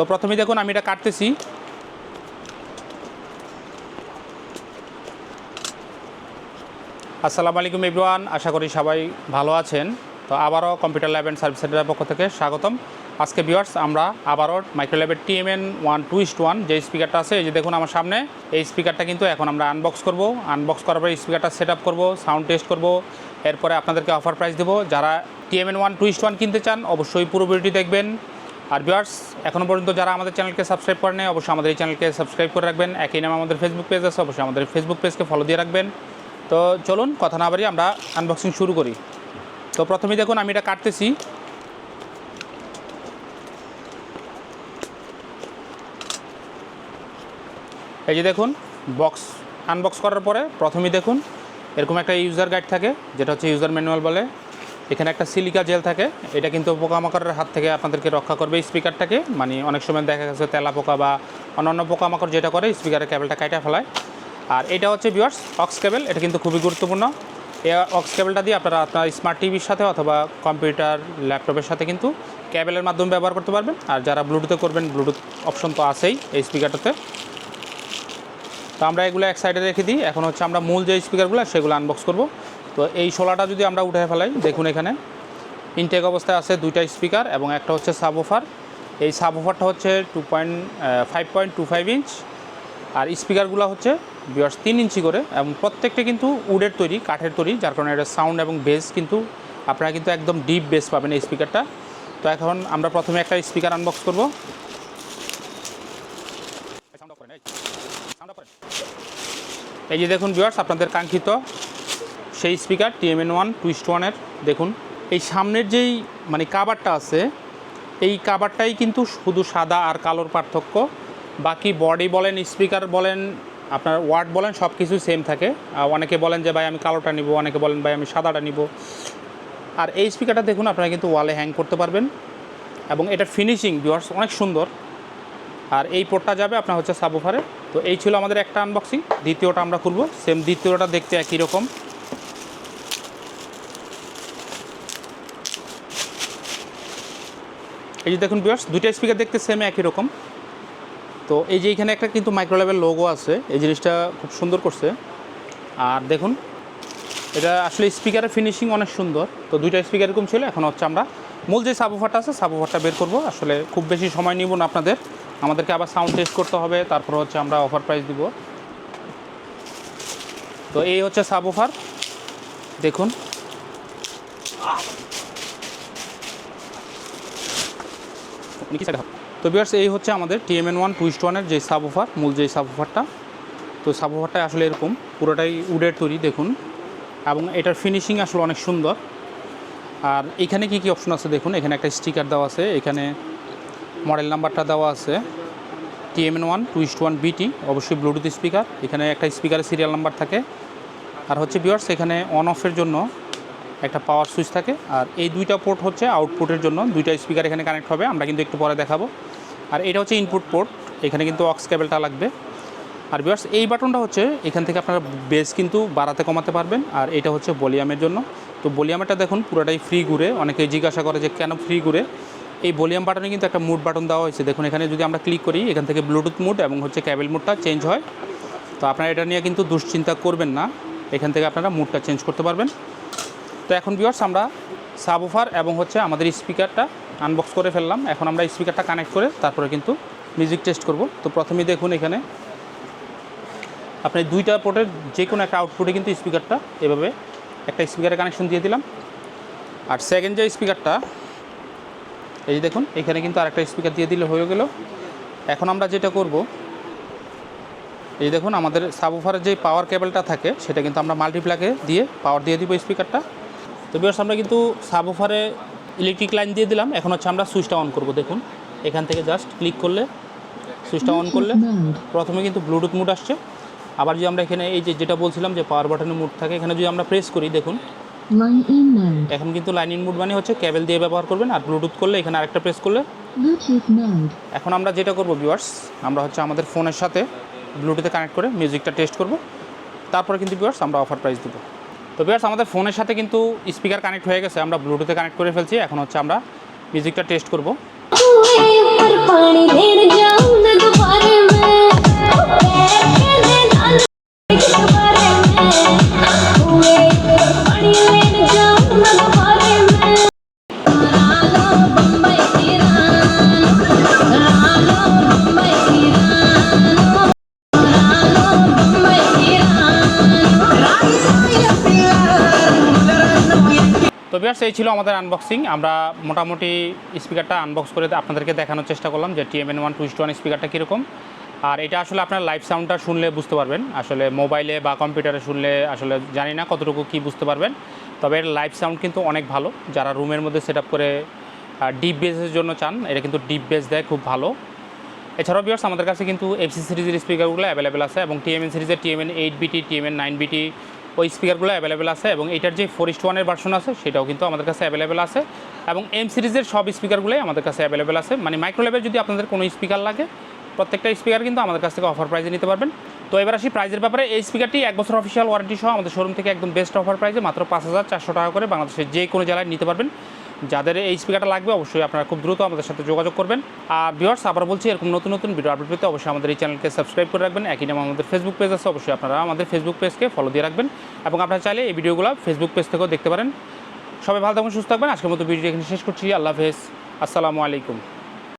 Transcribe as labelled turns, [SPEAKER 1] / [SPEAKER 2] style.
[SPEAKER 1] তো প্রথমে দেখুন আমি এটা কাটতেছি। আসসালামু আলাইকুম এভরিওয়ান, আশা করি সবাই ভালো আছেন। তো আবারও কম্পিউটার ল্যাব অ্যান্ড সার্ভিস সেন্টারের পক্ষ থেকে স্বাগতম। আজকে ভিউয়ার্স, আমরা আবারও মাইক্রো ল্যাবের TMN one two east one যে স্পিকারটা আছে, এই যে দেখুন আমার সামনে, এই স্পিকারটা কিন্তু এখন আমরা আনবক্স করব। আনবক্স করার পরে স্পিকারটা সেট আপ করব সাউন্ড টেস্ট করব। এরপরে আপনাদেরকে অফার প্রাইস দেবো। যারা TMN one two east one কিনতে চান, অবশ্যই পুরো ভিডিওটি দেখবেন। আর ভিউয়ার্স এখনও পর্যন্ত যারা আমাদের চ্যানেলকে সাবস্ক্রাইব করেন অবশ্যই আমাদের এই চ্যানেলকে সাবস্ক্রাইব করে রাখবেন। একই নামে আমাদের ফেসবুক পেজ আছে, অবশ্যই আমাদের ফেসবুক পেজকে ফলো দিয়ে রাখবেন। তো চলুন, কথা না বাড়ি আমরা আনবক্সিং শুরু করি। তো প্রথমেই দেখুন, আমি এটা কাটতেছি। এই যে দেখুন বক্স আনবক্স করার পরে প্রথমেই দেখুন, এরকম একটা ইউজার গাইড থাকে, যেটা হচ্ছে ইউজার ম্যানুয়াল বলে। এখানে একটা সিলিকা জেল থাকে। এটা কিন্তু পোকামাকড়ের হাত থেকে আপনাদেরকে রক্ষা করবে স্পিকারটাকে। মানে অনেক সময় দেখা গেছে তেলা পোকা বা অন্যান্য পোকামাকড় যেটা করে স্পিকারের কেবলটা কাটা ফেলায়। আর এটা হচ্ছে বিয়ার্স অক্স কেবল এটা কিন্তু খুবই গুরুত্বপূর্ণ। এই অক্স কেবলটা দিয়ে আপনারা আপনার স্মার্ট টিভির সাথে অথবা কম্পিউটার ল্যাপটপের সাথে কিন্তু কেবলের মাধ্যমে ব্যবহার করতে পারবেন। আর যারা ব্লুটুথে করবেন ব্লুটুথ অপশন তো আছেই এই স্পিকারটাতে। তো আমরা এগুলো এক সাইডে রেখে দিই। এখন হচ্ছে আমরা মূল যে স্পিকারগুলো সেগুলো আনবক্স করব। তো এই শোলাটা যদি আমরা উঠে ফেলাই, দেখুন এখানে ইনটেক অবস্থায় আছে দুইটা স্পিকার এবং একটা হচ্ছে সাবওফার এই সাবওফারটা হচ্ছে two point five point two five inch আর স্পিকারগুলো হচ্ছে বিয়ার্স তিন ইঞ্চি করে এবং প্রত্যেকটা কিন্তু উডের তৈরি, কাঠের তৈরি, যার কারণে এটা সাউন্ড এবং বেস কিন্তু, আপনারা কিন্তু একদম ডিপ বেস পাবেন এই স্পিকারটা তো এখন আমরা প্রথমে একটা স্পিকার আনবক্স করব। এই যে দেখুন ভিউয়ার্স আপনাদের কাঙ্ক্ষিত সেই স্পিকার, টিএমএন ওয়ান, টুইস্ট ওয়ানের, দেখুন। এই সামনের যেই মানে কাবারটা আছে, এই কাবারটাই কিন্তু শুধু সাদা আর কালোর পার্থক্য। বাকি বডি বলেন স্পিকার বলেন, আপনার ওয়ার্ড বলেন সব কিছু সেম থাকে অনেকে বলেন যে, ভাই, আমি কালোটা নিব। অনেকে বলেন, ভাই, আমি সাদাটা নিব। আর এই স্পিকারটা দেখুন, আপনারা কিন্তু ওয়ালে হ্যাং করতে পারবেন। এবং এটা ফিনিশিং ভিউয়ার্স অনেক সুন্দর। আর এই পোর্টটা যাবে আপনার হচ্ছে সাবওফারে তো এই ছিল আমাদের একটা আনবক্সিং দ্বিতীয়টা আমরা খুলবো। সেম দ্বিতীয়টা দেখতে একই রকম। এই যে দেখুন বিয়ার্স দুইটা স্পিকার দেখতে সেম একই রকম। তো এই যে এখানে একটা কিন্তু মাইক্রো লেভেল লোগো আছে, এই জিনিসটা খুব সুন্দর করছে। আর দেখুন, এটা আসলে স্পিকারের ফিনিশিং অনেক সুন্দর। তো দুইটা স্পিকার এরকম ছিল, এখন হচ্ছে আমরা মূল যে সাবওফারটা আছে সাবওফারটা বের করব। আসলে খুব বেশি সময় নিব না আপনাদের। আমাদেরকে আবার সাউন্ড টেস্ট করতে হবে, তারপর হচ্ছে আমরা অফার প্রাইস দিব। তো এই হচ্ছে সাবওফার দেখুন আপনি কি side তো বিয়ার্স এই হচ্ছে আমাদের টিএমএন ওয়ান টুইস্ট ওয়ানের যে সাবওফার মূল যে সাবওফারটা তো সাবওফারটা আসলে এরকম, পুরোটাই উডের তৈরি, দেখুন। এবং এটার ফিনিশিং আসলে অনেক সুন্দর। আর এখানে কি কি অপশন আছে দেখুন, এখানে একটা স্টিকার দেওয়া আছে, এখানে মডেল নাম্বারটা দেওয়া আছে। টিএমএন ওয়ান টুইস্ট ওয়ান বিটি, অবশ্যই ব্লুটুথ স্পিকার এখানে একটা স্পিকারের সিরিয়াল নাম্বার থাকে। আর হচ্ছে বিয়ার্স এখানে অন অফের জন্য একটা পাওয়ার সুইচ থাকে। আর এই দুইটা পোর্ট হচ্ছে আউটপুটের জন্য। দুইটা স্পিকার এখানে কানেক্ট হবে, আমরা কিন্তু একটু পরে দেখাবো। আর এটা হচ্ছে ইনপুট পোর্ট এখানে কিন্তু অক্স কেবলটা লাগবে। আর বিয়ার্স এই বাটনটা হচ্ছে এখান থেকে আপনারা বেস কিন্তু বাড়াতে কমাতে পারবেন। আর এটা হচ্ছে ভলিউমের জন্য। তো ভলিউমেরটা দেখুন, পুরোটাই ফ্রি ঘুরে। অনেকে জিজ্ঞাসা করে যে কেন ফ্রি ঘুরে? এই ভলিউম বাটনে কিন্তু একটা মুড বাটন দেওয়া হয়েছে। দেখুন, এখানে যদি আমরা ক্লিক করি, এখান থেকে ব্লুটুথ মুড এবং হচ্ছে ক্যাবেল মুডটা চেঞ্জ হয়। তো আপনারা এটা নিয়ে কিন্তু দুশ্চিন্তা করবেন না। এখান থেকে আপনারা মুডটা চেঞ্জ করতে পারবেন। তো এখন ভিউয়ার্স আমরা সাবওফার এবং হচ্ছে আমাদের স্পিকারটা আনবক্স করে ফেললাম। এখন আমরা স্পিকারটা কানেক্ট করে তারপরে কিন্তু মিউজিক টেস্ট করব। তো প্রথমেই দেখুন এখানে, আপনি দুইটা পোর্টের যে কোনো একটা আউটপুটে কিন্তু স্পিকারটা এভাবে একটা স্পিকারের কানেকশন দিয়ে দিলাম। আর সেকেন্ড যে স্পিকারটা এই যে দেখুন, এখানে কিন্তু আরেকটা স্পিকার দিয়ে দিলে হয়ে গেল। এখন আমরা যেটা করব, এই দেখুন, আমাদের সাবওফারের যে পাওয়ার কেবলটা থাকে, সেটা কিন্তু আমরা মাল্টিপ্লাকে দিয়ে পাওয়ার দিয়ে দিব স্পিকারটা তো বিয়ার্স আমরা কিন্তু সাবওফারে ইলেকট্রিক লাইন দিয়ে দিলাম। এখন হচ্ছে আমরা সুইচটা অন করব দেখুন। এখান থেকে জাস্ট ক্লিক করলে সুইচটা অন করলে প্রথমে কিন্তু ব্লুটুথ মুড আসছে। আবার যদি আমরা এখানে এই যে যেটা বলছিলাম যে পাওয়ার বাটনের মুড থাকে এখানে যদি আমরা প্রেস করি দেখুন। এখন কিন্তু লাইন ইন মুড মানে হচ্ছে ক্যাবেল দিয়ে ব্যবহার করবেন আর ব্লুটুথ করলে এখানে আরেকটা প্রেস করলে। এখন আমরা যেটা করব ভিউয়ার্স আমরা হচ্ছে আমাদের ফোনের সাথে ব্লুটুথে কানেক্ট করে মিউজিকটা টেস্ট করব। তারপরে কিন্তু ভিউয়ার্স আমরা অফার প্রাইস দেবো। তো বিয়ার্স আমাদের ফোনের সাথে কিন্তু স্পিকার কানেক্ট হয়ে গেছে। আমরা ব্লুটুথে কানেক্ট করে ফেলছি। এখন হচ্ছে আমরা মিউজিকটা টেস্ট করব।
[SPEAKER 2] পানি
[SPEAKER 1] ভিউয়ার্স এই ছিল আমাদের আনবক্সিং আমরা মোটামুটি স্পিকারটা আনবক্স করে আপনাদেরকে দেখানোর চেষ্টা করলাম যে টিএমএন ওয়ান টুইস্ট ওয়ান স্পিকারটা কীরকম। আর এটা আসলে আপনার লাইভ সাউন্ডটা শুনলে বুঝতে পারবেন। আসলে মোবাইলে বা কম্পিউটারে শুনলে আসলে জানি না কতটুকু কি বুঝতে পারবেন। তবে এর লাইভ সাউন্ড কিন্তু অনেক ভালো। যারা রুমের মধ্যে সেট করে ডিপ বেসের জন্য চান, এটা কিন্তু ডিপ বেস দেয়, খুব ভালো। এছাড়াও বিয়ার্স আমাদের কাছে কিন্তু এফসি সিরিজের স্পিকারগুলো অ্যাভেলেবেল আছে এবং টিএমএন সিরিজের টিএমএন এইট বিটি টিএমএন নাইন বিটি ওই স্পিকারগুলো অ্যাভেলেবেল আছে এবং এটার যে ফোর ইস্ট ওয়ানের ভার্সন আছে, সেটাও কিন্তু আমাদের কাছে অ্যাভেলেবেল আছে। এবং এম সিরিজের সব স্পিকারগুলোই আমাদের কাছে অ্যাভেলেবেল আছে। মানে মাইক্রো লেভেল যদি আপনাদের কোনো স্পিকার লাগে, প্রত্যেকটা স্পিকার কিন্তু আমাদের কাছ থেকে অফার প্রাইজে নিতে পারবেন। তো এবার আসি প্রাইজের ব্যাপারে। এই স্পিকারটি এক বছর অফিসিয়াল ওয়ারেন্টি সহ আমাদের শোরুম থেকে একদম বেস্ট অফার প্রাইজে মাত্র পাঁচ হাজার চারশো টাকা করে বাংলাদেশের যে কোনো জেলায় নিতে পারবেন। যাদের এই স্পিকারটা লাগবে, অবশ্যই আপনারা খুব দ্রুত আমাদের সাথে যোগাযোগ করবেন। আর ভিওয়ার্স আবার বলছি, এরকম নতুন নতুন ভিডিও আপডেট পেতে অবশ্যই আমাদের এই চ্যানেলকে সাবস্ক্রাইব করে রাখবেন। একই নাম আমাদের ফেসবুক পেজ আছে, অবশ্যই আপনারা আমাদের ফেসবুক পেজকে ফলো দিয়ে রাখবেন। এবং আপনারা চাইলে এই ভিডিওগুলো ফেসবুক পেজ থেকেও দেখতে পারেন। সবাই ভালো থাকুন, সুস্থ থাকবেন। আজকের মতো ভিডিও এখানে শেষ করছি। আল্লাহ হাফেজ। আসসালামু আলাইকুম।